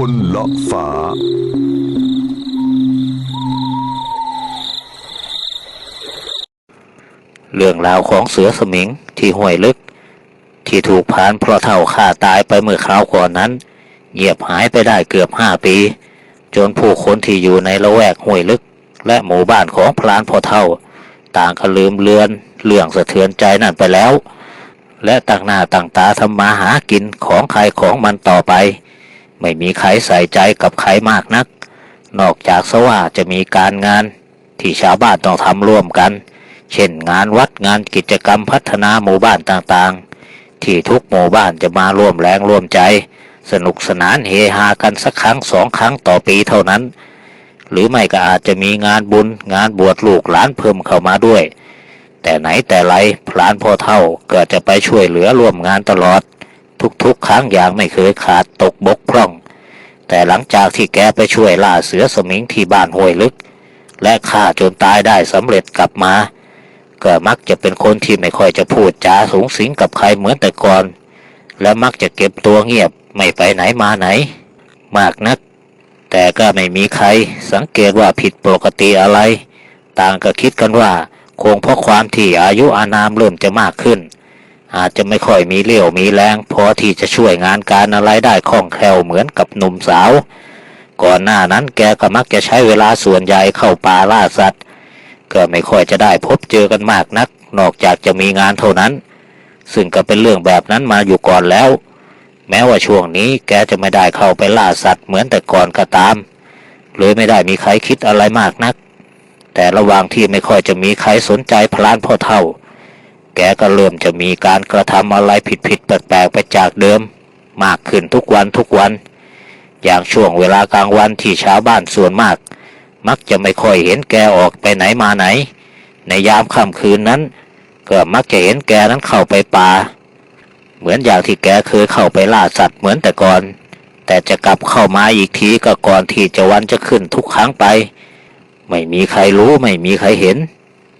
คนละฟ้า เรื่องราวของเสือสมิงที่ห้วยลึก ที่ถูกพรานเพราะเท่าฆ่าตายไปเมื่อคราวก่อนนั้น เงียบหายไปได้เกือบห้าปี จนผู้คนที่อยู่ในละแวกห้วยลึก และหมู่บ้านของพรานพอเท่า ต่างก็ลืมเลือนเรื่องสะเทือนใจนั่นไปแล้ว และต่างหน้าต่างตาทำมาหากินของใครของมันต่อไป ไม่มีใครใส่ใจกับใครมากนัก นอกจากสว่าจะมีการงานที่ชาวบ้านต้องทำร่วมกัน เช่นงานวัดงานกิจกรรมพัฒนาหมู่บ้านต่างๆ ที่ทุกหมู่บ้านจะมาร่วมแรงร่วมใจ สนุกสนานเฮฮากันสักครั้งสองครั้งต่อปีเท่านั้น หรือไม่ก็อาจจะมีงานบุญงานบวชลูกหลานเพิ่มเข้ามาด้วย แต่ไหนแต่ไรพลานพ่อเท่าเก็จะไปช่วยเหลือร่วมงานตลอด ทุกๆ ครั้งอย่างไม่เคยขาดตกบกพร่อง แต่หลังจากที่แกไปช่วยล่าเสือสมิงที่บ้านห้วยลึก และฆ่าจนตายได้สำเร็จกลับมา ก็มักจะเป็นคนที่ไม่ค่อยจะพูดจาสูงสิงกับใครเหมือนแต่ก่อน และมักจะเก็บตัวเงียบไม่ไปไหนมาไหน มากนัก แต่ก็ไม่มีใครสังเกตว่าผิดปกติอะไร ต่างก็คิดกันว่าคงเพราะความที่อายุอานามเริ่มจะมากขึ้น อาจจะไม่ค่อยมีเลี้ยวมีแรงพอที่จะช่วยงานการอะไรได้คล่องแคล่วเหมือนกับหนุ่มสาว ก่อนหน้านั้นแกก็มักจะใช้เวลาส่วนใหญ่เข้าป่าล่าสัตว์ ก็ไม่ค่อยจะได้พบเจอกันมากนัก นอกจากจะมีงานเท่านั้น ซึ่งก็เป็นเรื่องแบบนั้นมาอยู่ก่อนแล้ว แม้ว่าช่วงนี้แกจะไม่ได้เข้าไปล่าสัตว์เหมือนแต่ก่อนก็ตามเลยไม่ได้มีใครคิดอะไรมากนัก แต่ระหว่างที่ไม่ค่อยจะมีใครสนใจพลานพ่อเท่า แกก็เริ่มจะมีการกระทำอะไรผิดๆแปลกๆไปจากเดิม มากขึ้นทุกวันทุกวัน อย่างช่วงเวลากลางวันที่ชาวบ้านส่วนมาก มักจะไม่ค่อยเห็นแกออกไปไหนมาไหน ในยามค่ำคืนนั้น ก็มักจะเห็นแกนั้นเข้าไปป่า เหมือนอย่างที่แกเคยเข้าไปล่าสัตว์เหมือนแต่ก่อน แต่จะกลับเข้ามาอีกทีก็ก่อนที่จะวันจะขึ้นทุกครั้งไป ไม่มีใครรู้ไม่มีใครเห็น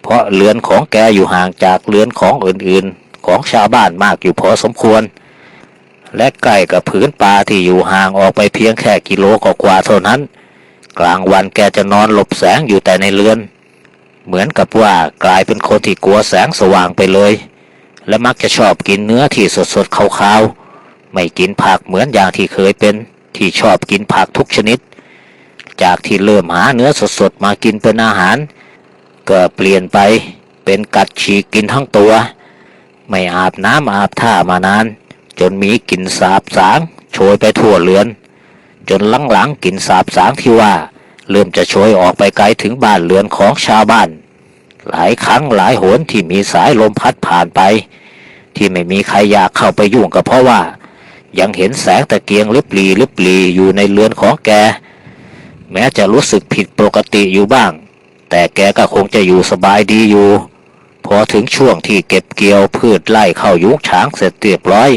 เพราะเรือนของแกอยู่ห่างจากเรือนของอื่นๆ ของชาวบ้านมากอยู่พอสมควร และใกล้กับผืนป่าที่อยู่ห่างออกไปเพียงแค่กิโลกว่าเท่านั้น กลางวันแกจะนอนหลบแสงอยู่แต่ในเรือน เหมือนกับว่ากลายเป็นคนที่กลัวแสงสว่างไปเลย และมักจะชอบกินเนื้อที่สดๆขาวๆไม่กินผักเหมือนอย่างที่เคยเป็นที่ชอบกินผักทุกชนิด จากที่เริ่มหาเนื้อสดๆมากินเป็นอาหาร ก็เปลี่ยนไปเป็นกัดฉีกกินทั้งตัว ไม่อาบน้ำอาบท่ามานาน จนมีกลิ่นสาบสางโชยไปทั่วเรือน จนหลังๆกลิ่นสาบสางที่ว่า เริ่มจะโชยออกไปไกลถึงบ้านเรือนของชาวบ้าน หลายครั้งหลายหนที่มีสายลมพัดผ่านไป ที่ไม่มีใครอยากเข้าไปยุ่งก็เพราะว่า ยังเห็นแสงตะเกียงลิบลีลิบลีอยู่ในเรือนของแก แม้จะรู้สึกผิดปกติอยู่บ้าง แต่แกก็คงจะอยู่สบายดีอยู่ พอถึงช่วงที่เก็บเกี่ยวพืชไล่เข้ายุ้งฉางเสร็จเรียบร้อย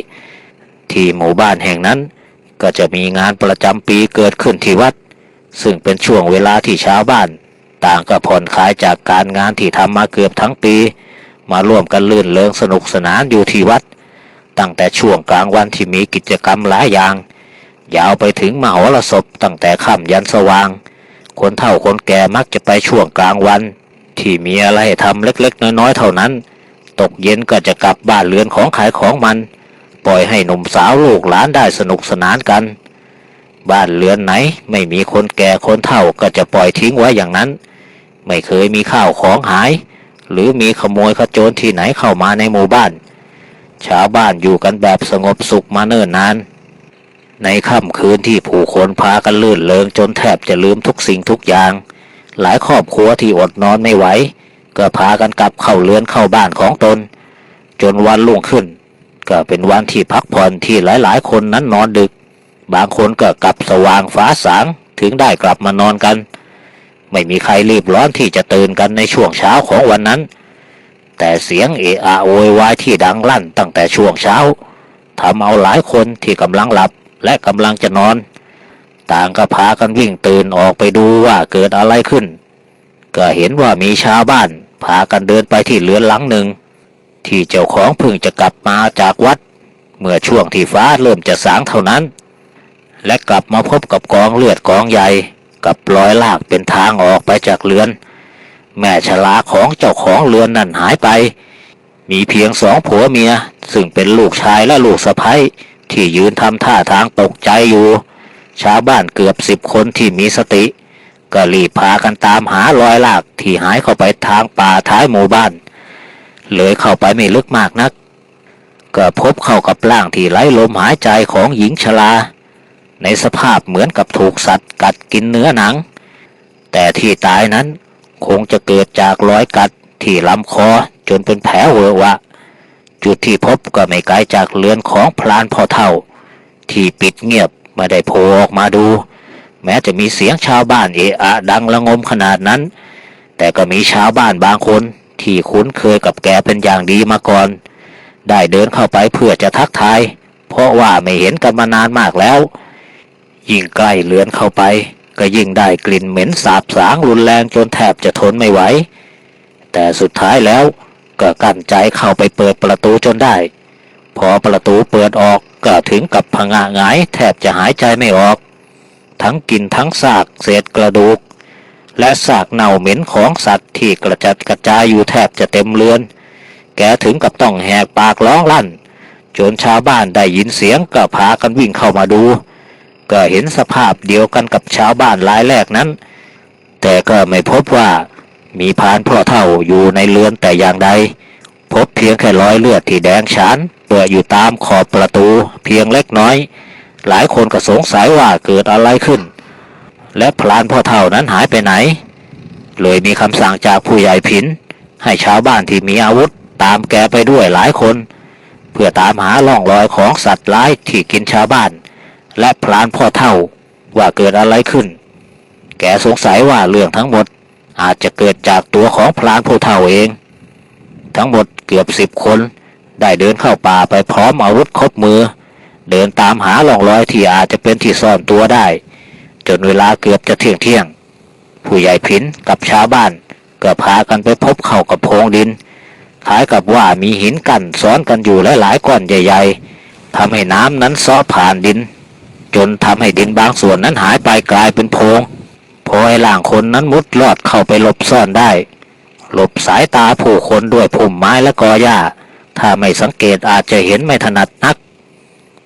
ที่หมู่บ้านแห่งนั้น ก็จะมีงานประจำปีเกิดขึ้นที่วัด ซึ่งเป็นช่วงเวลาที่ชาวบ้าน ต่างก็ผ่อนคลายจากการงานที่ทำมาเกือบทั้งปี มาร่วมกันลื่นเริงสนุกสนานอยู่ที่วัด ตั้งแต่ช่วงกลางวันที่มีกิจกรรมหลายอย่าง ยาวไปถึงมหรสพตั้งแต่ค่ำยันสว่าง คนเฒ่าคนแก่มักจะไปช่วงกลางวัน ที่มีอะไรทำเล็กๆ น้อยๆ เท่านั้น ตกเย็นก็จะกลับบ้านเรือนของขายของมัน ปล่อยให้หนุ่มสาวลูกหลานได้สนุกสนานกัน บ้านเรือนไหนไม่มีคนแก่คนเฒ่าก็จะปล่อยทิ้งไว้อย่างนั้น ไม่เคยมีข้าวของหาย หรือมีขโมยขโจรที่ไหนเข้ามาในหมู่บ้าน ชาวบ้านอยู่กันแบบสงบสุขมาเนิ่นนาน ในค่ำคืนที่ผู้คนพากันลื่นเลิงจนแทบจะลืมทุกสิ่งทุกอย่าง หลายครอบครัวที่อดนอนไม่ไหว ก็พากันกลับเข้าเรือนเข้าบ้านของตน จนวันรุ่งขึ้น ก็เป็นวันที่พักผ่อนที่หลายๆ คนนั้นนอนดึก บางคนก็กลับสว่างฟ้าสางถึงได้กลับมานอนกัน ไม่มีใครรีบร้อนที่จะตื่นกันในช่วงเช้าของวันนั้น แต่เสียงเอะอะโวยวายที่ดังลั่นตั้งแต่ช่วงเช้าทำเอาหลายคนที่กำลังหลับ และกำลังจะนอน ต่างก็พากันวิ่งตื่นออกไปดูว่าเกิดอะไรขึ้น ก็เห็นว่ามีชาวบ้าน พากันเดินไปที่เรือนหลังหนึ่ง ที่เจ้าของเพิ่งจะกลับมาจากวัด เมื่อช่วงที่ฟ้าเริ่มจะสางเท่านั้น และกลับมาพบกับกองเลือดกองใหญ่กับรอยลากเป็นทางออกไปจากเรือน แม่ชลาของเจ้าของเรือนนั่นหายไป มีเพียงสองผัวเมีย ซึ่งเป็นลูกชายและลูกสะใภ้ ที่ยืนทำท่าทางตกใจอยู่ ชาวบ้านเกือบสิบคนที่มีสติ ก็รีบพากันตามหารอยลากที่หายเข้าไปทางป่าท้ายหมู่บ้าน เลยเข้าไปไม่ลึกมากนัก ก็พบเข้ากับร่างที่ไร้ลมหายใจของหญิงชราในสภาพเหมือนกับถูกสัตว์กัดกินเนื้อหนัง แต่ที่ตายนั้นคงจะเกิดจากรอยกัดที่ลำคอจนเป็นแผลเวอะวะ จุดที่พบก็ไม่ไกลจากเรือนของพลานพ่อเท่า ที่ปิดเงียบไม่ได้โผล่ออกมาดู แม้จะมีเสียงชาวบ้านเอะอะดังระงมขนาดนั้น แต่ก็มีชาวบ้านบางคนที่คุ้นเคยกับแกเป็นอย่างดีมาก่อน ได้เดินเข้าไปเพื่อจะทักทาย เพราะว่าไม่เห็นกันมานานมากแล้ว ยิ่งใกล้เลือนเข้าไป ก็ยิ่งได้กลิ่นเหม็นสาบสางรุนแรงจนแทบจะทนไม่ไหว แต่สุดท้ายแล้ว ก็กั้นใจเข้าไปเปิดประตูจนได้ พอประตูเปิดออกก็ถึงกับผงะหงายแทบจะหายใจไม่ออก ทั้งกลินทั้งซากเศษกระดูก และซากเน่าเหม็นของสัตว์ที่กระจัดกระจายอยู่แทบจะเต็มเรือน แกถึงกับต้องแหกปากร้องลั่น จนชาวบ้านได้ยินเสียงก็พากันวิ่งเข้ามาดู ก็เห็นสภาพเดียวกันกับชาวบ้านรายแรกนั้น แต่ก็ไม่พบว่า มีพานพ่อเท่าอยู่ในเรือนแต่อย่างใด พบเพียงแค่รอยเลือดที่แดงฉานเปื้ออยู่ตามขอบประตูเพียงเล็กน้อย หลายคนก็สงสัยว่าเกิดอะไรขึ้น และพรานพ่อเท่านั้นหายไปไหน เลยมีคำสั่งจากผู้ใหญ่ผิน ให้ชาวบ้านที่มีอาวุธตามแกไปด้วยหลายคน เพื่อตามหาล่องรอยของสัตว์ร้ายที่กินชาวบ้าน และพรานพ่อเท่าว่าเกิดอะไรขึ้น แกสงสัยว่าเรื่องทั้งหมด อาจจะเกิดจากตัวของพรานพ่อเท่าเอง ทั้งหมดเกือบสิบคน ได้เดินเข้าป่าไปพร้อมอาวุธครบมือ เดินตามหาล่องรอยที่อาจจะเป็นที่ซ่อนตัวได้ จนเวลาเกือบจะเที่ยงเที่ยง ผู้ใหญ่ผินกับชาวบ้านก็พากันไปพบเข้ากับโพรงดินคล้ายกับว่ามีหินกั้นซ้อนกันอยู่หลายๆก้อนใหญ่ๆทำให้น้ำนั้นซ้อผ่านดิน จนทำให้ดินบางส่วนนั้นหายไปกลายเป็นโพรง พอไอ้ล่างคนนั้นมุดลอดเข้าไปหลบซ่อนได้ หลบสายตาผู้คนด้วยพุ่มไม้และกอหญ้า ถ้าไม่สังเกตอาจจะเห็นไม่ถนัดนัก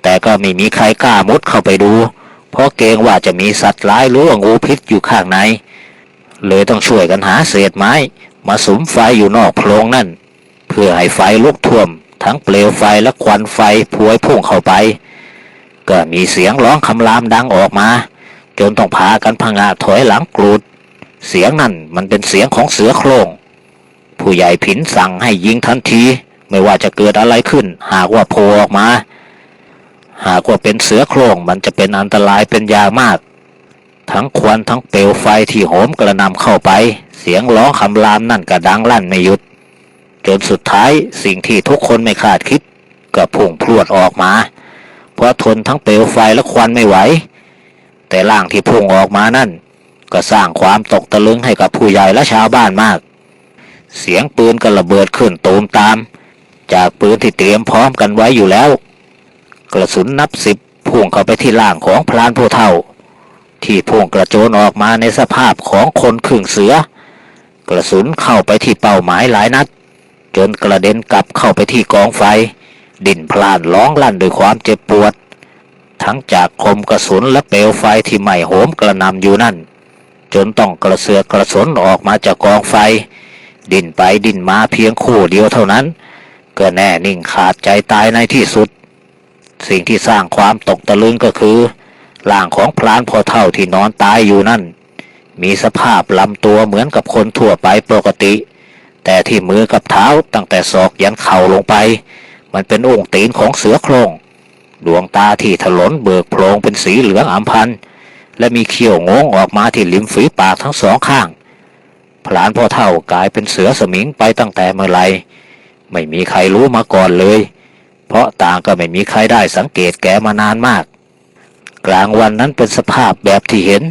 แต่ก็ไม่มีใครกล้ามุดเข้าไปดู เพราะเกรงว่าจะมีสัตว์ร้ายหรือว่างูพิษอยู่ข้างใน เลยต้องช่วยกันหาเศษไม้ มาสุมไฟอยู่นอกโพรงนั่น เพื่อให้ไฟลุกท่วม ทั้งเปลวไฟและควันไฟพวยพุ่งเข้าไป ก็มีเสียงร้องคำรามดังออกมา จนต้องพากันพังาถอยหลังกรูด เสียงนั่นมันเป็นเสียงของเสือโคร่งผู้ใหญ่ผินสั่งให้ยิงทันที ไม่ว่าจะเกิดอะไรขึ้น หากว่าโผล่ออกมา หากว่าเป็นเสือโคร่งมันจะเป็นอันตรายเป็นยามาก ทั้งควันทั้งเปลวไฟที่โหมกระนำเข้าไป เสียงร้องคำรามนั่นก็ดังลั่นไม่หยุด จนสุดท้ายสิ่งที่ทุกคนไม่คาดคิดก็พุ่งพรวดออกมา เพราะทนทั้งเปลวไฟและควันไม่ไหว แต่ร่างที่พุ่งออกมานั่น ก็สร้างความตกตะลึงให้กับผู้ใหญ่และชาวบ้านมาก เสียงปืนก็ระเบิดขึ้นตูมตาม จากปืนที่เตรียมพร้อมกันไว้อยู่แล้ว กระสุนนับสิบพุ่งเข้าไปที่ร่างของพลานผู้เฒ่า ที่พุ่งกระโจนออกมาในสภาพของคนขึ่งเสือ กระสุนเข้าไปที่เป้าหมายหลายนัด จนกระเด็นกลับเข้าไปที่กองไฟ ดิ่นพลานร้องลั่นด้วยความเจ็บปวด ทั้งจากคมกระสุนและเปลวไฟที่ไหม้โหมกระหนำอยู่นั่น จนต้องกระเสือกกระสนออกมาจากกองไฟ ดิ่นไปดิ่นมาเพียงคู่เดียวเท่านั้น ก็แน่นิ่งขาดใจตายในที่สุด สิ่งที่สร้างความตกตะลึงก็คือร่างของพรานพอเท่าที่นอนตายอยู่นั่น มีสภาพลำตัวเหมือนกับคนทั่วไปปกติ แต่ที่มือกับเท้าตั้งแต่ศอกยันเข่าลงไป มันเป็นองค์ตีนของเสือโครง ดวงตาที่ถลนเบิกโพรงเป็นสีเหลืองอำพันและมีเขี้ยวงงออกมาที่ริมฝีปากทั้งสองข้าง พลานพ่อเท่ากลายเป็นเสือสมิงไปตั้งแต่เมื่อไรไม่มีใครรู้มาก่อนเลย เพราะต่างก็ไม่มีใครได้สังเกตแกมานานมาก กลางวันนั้นเป็นสภาพแบบที่เห็น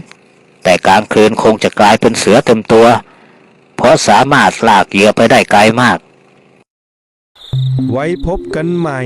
แต่กลางคืนคงจะกลายเป็นเสือเต็มตัว เพราะสามารถลากเหยื่อไปได้ไกลมาก ไว้พบกันใหม่